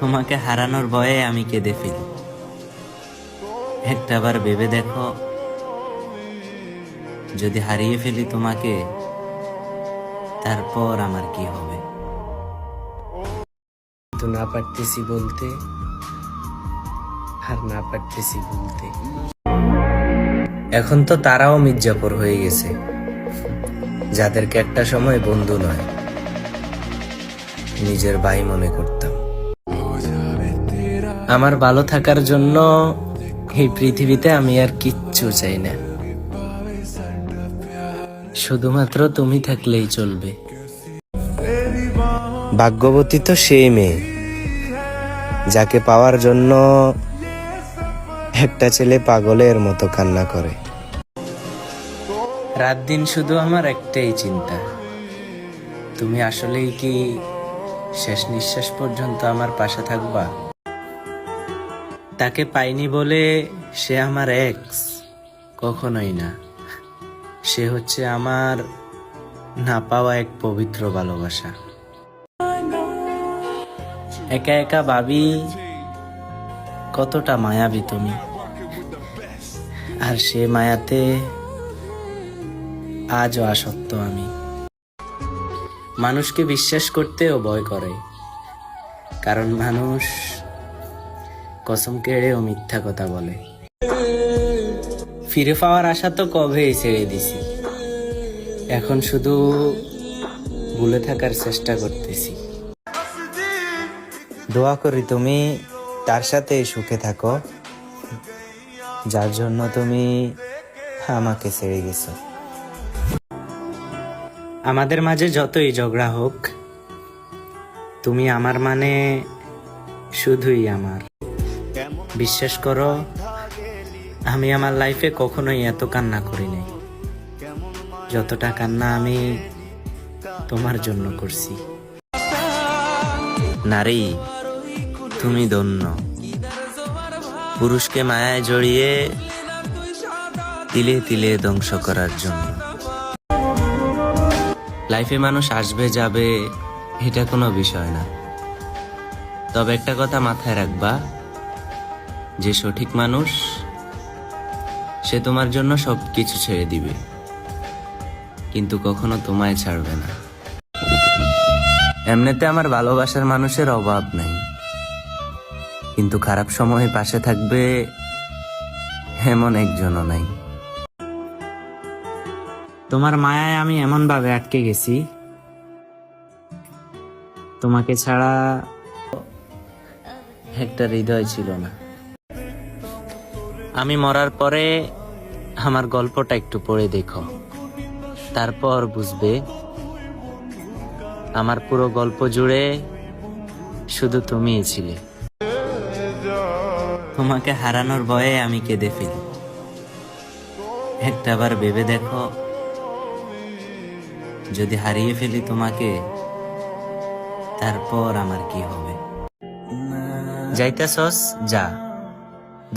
তোমাকে হারানোর ভয়ে আমি কেঁদে ফেলি। একটাবার ভেবে দেখো, যদি হারিয়ে ফেলি তোমাকে, তারপর আমার কি হবে? তো না পারতেছি বলতে, আর না পারতেছি বলতে। এখন তো তারাও মির্জাপুর হয়ে গেছে, যাদেরকে একটা সময় বন্ধু নয়, নিজের ভাই মনে করতাম আমার ভালো থাকার জন্য এই পৃথিবীতে আমি আর কিচ্ছু চাই না। শুধুমাত্র তুমি থাকলেই চলবে। ভাগ্যবতী তো সেই মেয়ে যাকে পাওয়ার জন্য একটা ছেলে পাগলের মতো কান্না করে। রাত দিন শুধু আমার একটাই চিন্তা। তুমি আসলেই কি শেষ নিঃশ্বাস পর্যন্ত আমার পাশে থাকবা? তাকে পাইনি বলে সে আমার এক্স কখনোই না। সে হচ্ছে আমার না পাওয়া এক পবিত্র ভালোবাসা। একা একা ভাবি, কতটা মায়াবী তুমি। আর সে মায়াতে আজও আসক্ত আমি। মানুষকে বিশ্বাস করতেও ভয় করে। কারণ মানুষ কসম কেড়েও মিথ্যা কথা বলে। ফিরে পাওয়ার আশা তো কবেই ছেড়ে দিছি। এখন শুধু ভুলে থাকার চেষ্টা করতেছি। দোয়া করি তুমি তার সাথে সুখে থাকো, যার জন্য তুমি আমাকে ছেড়ে গেছো। আমাদের মাঝে যতই ঝগড়া হোক, তুমি আমার মানে শুধুই আমার। বিশ্বাস করো, আমি আমার লাইফে কখনোই এত কান্না করি নাই। যতটা কান্না আমি তোমার জন্য করছি। নারী, তুমি ধন্য। পুরুষকে মায়ায় জড়িয়ে তিলে তিলে ধ্বংস করার জন্য। লাইফে মানুষ আসবে, যাবে, এটা কোনো বিষয় না। তবে একটা কথা মাথায় রাখবা যে সঠিক মানুষ, সে তোমার জন্য সব কিছু ছেড়ে দিবে। কিন্তু কখনো তোমায় ছাড়বে না। এমনিতে আমার ভালোবাসার মানুষের অভাব নাই। কিন্তু খারাপ সময়ে পাশে থাকবে এমন একজনও নাই। তোমার মায়ায় আমি এমন ভাবে আটকে গেছি। তোমাকে ছাড়া একটা হৃদয় ছিল না। আমি মরার পরে আমার গল্পটা একটু পড়ে দেখো। তারপর বুঝবে আমার পুরো গল্প জুড়ে শুধু তুমিই ছিলে। তোমাকে হারানোর ভয়ে আমি কেঁদে ফেলি। একটাবার ভেবে দেখো, যদি হারিয়ে ফেলি তোমাকে, তারপর আমার কি হবে? যাইতেছস, যা।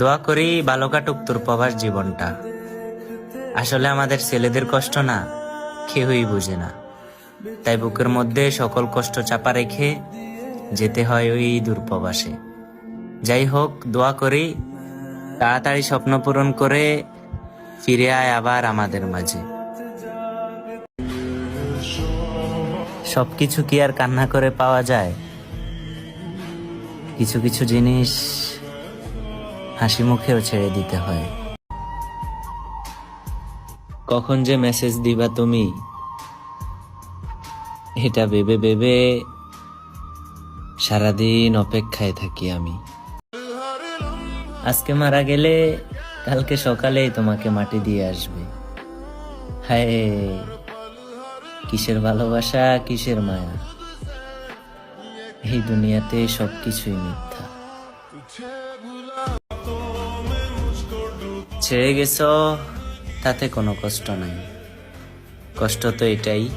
দোয়া করি ভালো কাটুক তোর প্রবাস জীবনটা। আসলে আমাদের ছেলেদের কষ্ট না, কেউই বুঝে না। তাই বুকের মধ্যে সকল কষ্ট চাপা রেখে যেতে হয় ওই দূরপ্রবাসে যাই হোক, দোয়া করি, তাড়াতাড়ি স্বপ্ন পূরণ করে ফিরে আয় আবার আমাদের মাঝে। সবকিছু কি আর কান্না করে পাওয়া যায়? কিছু কিছু জিনিস হাসি মুখেও ছেড়ে দিতে হয়। কখন যে মেসেজ দিবা তুমি, এটা ভেবে ভেবে সারাদিন অপেক্ষায় থাকি আমি। আজকে মারা গেলে কালকে সকালেই তোমাকে মাটি দিয়ে আসবে। হায়, কিসের ভালোবাসা, কিসের মায়া? এই দুনিয়াতে সবকিছুই মিথ্যা। ছেড়ে গেছ, তাতে কোনো কষ্ট নাই। কষ্ট তো এটাই।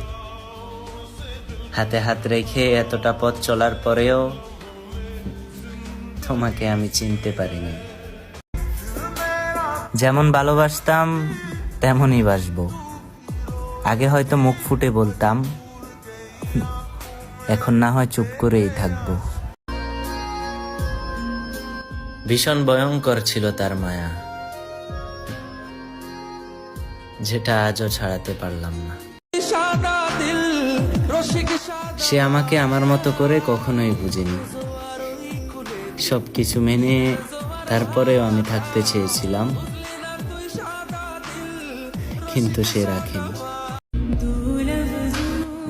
হাতে হাত রেখে এতটা পথ চলার পরেও তোমাকে আমি চিনতে পারিনি। যেমন ভালোবাসতাম, তেমনই বাসবো। আগে হয়তো মুখ ফুটে বলতাম, এখন না হয় চুপ করেই থাকব। ভীষণ ভয়ঙ্কর ছিল তার মায়া। যেটা আজও ছাড়াতে পারলাম না। সে আমাকে আমার মতো করে কখনোই বুঝেনি। সব কিছু মেনে তারপরেও আমি থাকতে চেয়েছিলাম কিন্তু সে রাখেনি।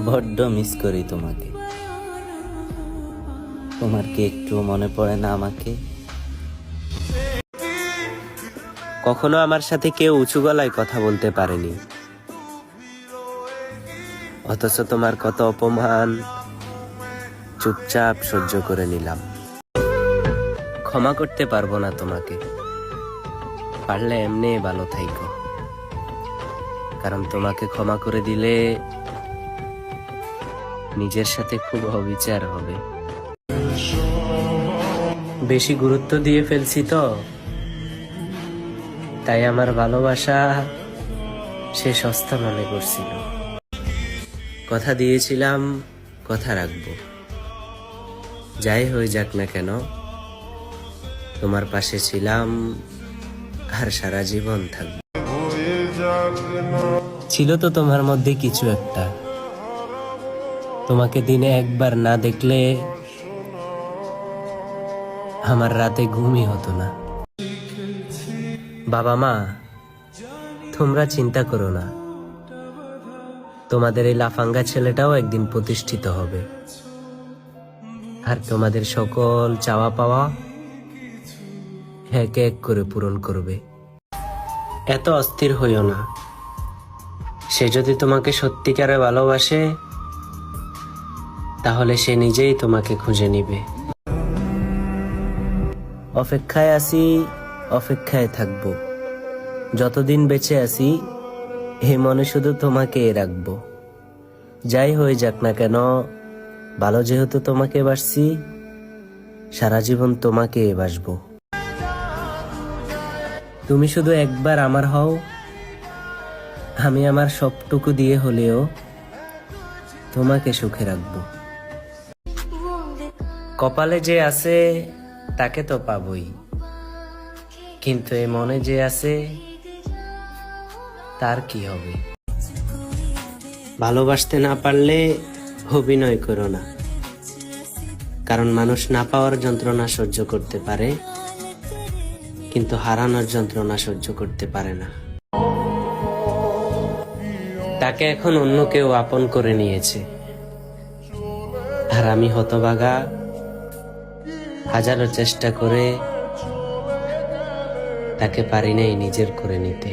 বড্ড মিস করি তোমাকে। তোমার কি একটু মনে পড়ে না আমাকে? কখনো আমার সাথে কেউ উঁচু গলায় কথা বলতে পারেনি। অথচ তোমার কত অপমান। চুপচাপ সহ্য করে নিলাম। ক্ষমা করতে পারব না তোমাকে। পারলে এমনি ভালো থাইকো। কারণ তোমাকে ক্ষমা করে দিলে নিজের সাথে খুব অবিচার হবে। বেশি গুরুত্ব দিয়ে ফেলছি তো। তাই আমার ভালোবাসা সে সস্তা মনে করছিল। কথা দিয়েছিলাম, কথা রাখব। যাই হয়ে যাক না কেন, তোমার পাশে ছিলাম, আর সারা জীবন থাকব। ছিল তো তোমার মধ্যে কিছু একটা। তোমাকে দিনে একবার না দেখলে আমার রাতে ঘুমই হতো না। বাবা মা, তোমরা চিন্তা করো না। তোমাদের এই লাফাঙ্গা ছেলেটাও একদিন প্রতিষ্ঠিত হবে। আর তোমাদের সকল চাওয়া পাওয়া এক এক করে পূরণ করবে। এত অস্থির হইও না। সে যদি তোমাকে সত্যিকারে ভালোবাসে, তাহলে সে নিজেই তোমাকে খুঁজে নিবে। অপেক্ষায় আছি, অপেক্ষায় থাকব। যতদিন বেঁচে আছি, হে মনে শুধু তোমাকে রাখব। যাই হয়ে যাক না কেন, ভালো যেহেতু তোমাকে বাসছি, সারা জীবন তোমাকে বাসবো। তুমি শুধু একবার আমার হও, আমি আমার সবটুকু দিয়ে হলেও তোমাকে সুখে রাখব। কপালে যে আছে, তাকে তো পাবই। কিন্তু এ মনে যে আছে তার কি হবে? ভালোবাসতে না পারলে অভিনয় করো না। কারণ মানুষ না পাওয়ার যন্ত্রণা সহ্য করতে পারে, কিন্তু হারানোর যন্ত্রণা সহ্য করতে পারে না। তাকে এখন অন্য কেউ আপন করে নিয়েছে। আর আমি হতবাগা হাজারো চেষ্টা করে তাকে পারি নাই নিজের করে নিতে।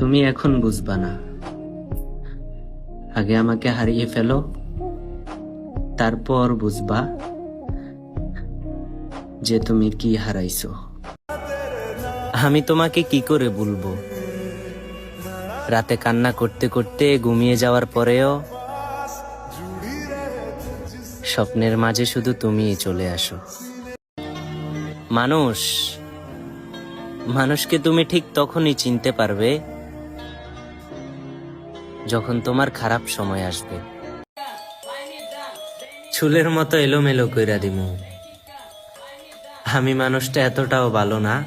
তুমি এখন বুঝবা না। আগে আমাকে হারিয়ে ফেলো, তারপর বুঝবা যে তুমি কি হারাইছো। আমি তোমাকে কি করে বলব রাতে কান্না করতে করতে ঘুমিয়ে যাওয়ার পরেও স্বপ্নের মাঝে শুধু তুমিই চলে আসো। মানুষ, মানুষকে তুমি ঠিক তখনই চিনতে পারবে যখন তোমার খারাপ সময় আসবে। চুলের মতো এলোমেলো কইরা দিমু। আমি মানুষটা এতটাও ভালো না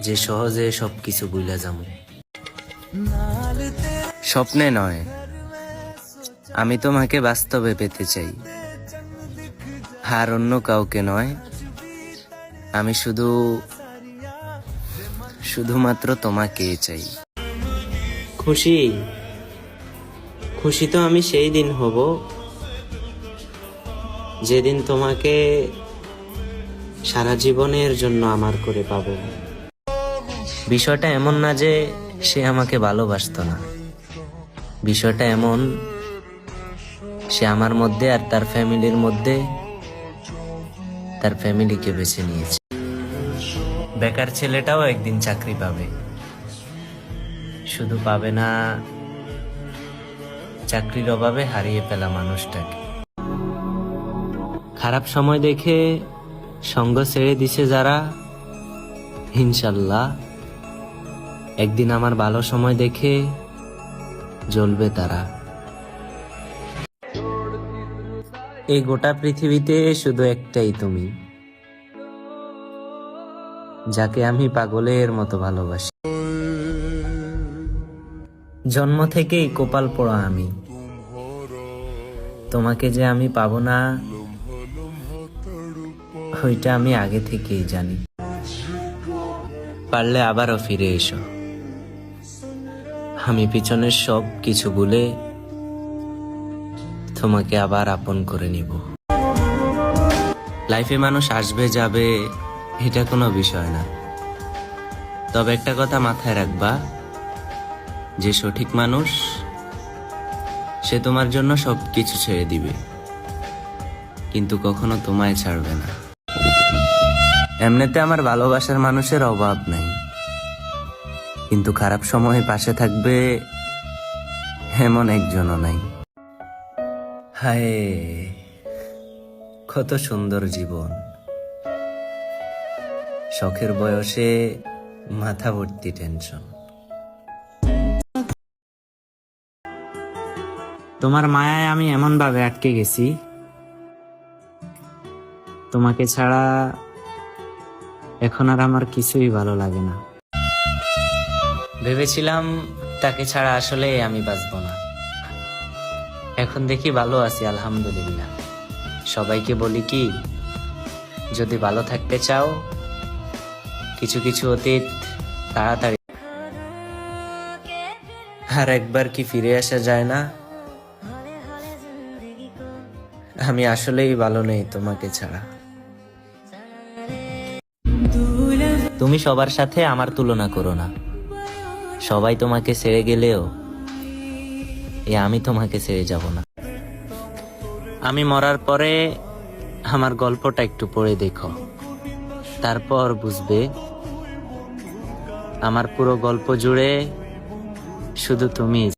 যে সহজে সবকিছু বুঝলা যাব। স্বপ্নে নয়, আমি তোমাকে বাস্তবে পেতে চাই। আর অন্য কাউকে নয়, আমি শুধু, শুধুমাত্র তোমাকে চাই। খুশি? খুশি তো আমি সেই দিন হব, যেদিন তোমাকে সারা জীবনের জন্য আমার করে পাবো। বিষয়টা এমন না যে সে আমাকে ভালোবাসতো না। বিষয়টা এমন, সে আমার মধ্যে আর তার ফ্যামিলির মধ্যে তার ফ্যামিলিকে বেছে নিয়েছে। বেকার ছেলেটাও একদিন চাকরি পাবে। শুধু পাবে না, চাকরির অভাবে হারিয়ে ফেলা মানুষটাকে। খারাপ সময় দেখে সঙ্গ ছেড়ে দিছে যারা, ইনশাল্লাহ একদিন আমার ভালো সময় দেখে জ্বলবে তারা। এই গোটা পৃথিবীতে শুধু একটাই তুমি, যাকে আমি পাগলের মতো ভালোবাসি। জন্ম থেকেই কপাল পড়া আমি। তোমাকে যে আমি পাবো না, ওইটা আমি আগে থেকেই জানি। পারলে আবারও ফিরে এসো। আমি পিছনের সব কিছু ভুলে তোমাকে আবার আপন করে নিব। লাইফে মানুষ আসবে, যাবে, এটা কোনো বিষয় না। তবে একটা কথা মাথায় রাখবা যে সঠিক মানুষ, সে তোমার জন্য সব কিছু ছেড়ে দিবে। কিন্তু কখনো তোমায় ছাড়বে না। এমনিতে আমার ভালোবাসার মানুষের অভাব নাই। কিন্তু খারাপ সময়ে পাশে থাকবে এমন একজনও নাই। হায়, কত সুন্দর জীবন। শখের বয়সে মাথা ভর্তি টেনশন। তোমার মায়ায় আমি এমন ভাবে আটকে গেছি। তোমাকে ছাড়া এখন আর আমার কিছুই ভালো লাগে না। ভেবেছিলাম তাকে ছাড়া আসলে আমি বাঁচবো না। এখন দেখি ভালো আছি, আলহামদুলিল্লাহ। সবাইকে বলি কি, যদি ভালো থাকতে চাও, কিছু কিছু অতীত তাড়াতাড়ি আর একবার কি ফিরে আসা যায় না? আমি আসলেই ভালো নেই তোমাকে ছাড়া। তুমি সবার সাথে আমার তুলনা করো না। সবাই তোমাকে ছেড়ে গেলেও এ আমি তোমাকে ছেড়ে যাব না। আমি মরার পরে আমার গল্পটা একটু পড়ে দেখো। তারপর বুঝবে আমার পুরো গল্প জুড়ে শুধু তুমিই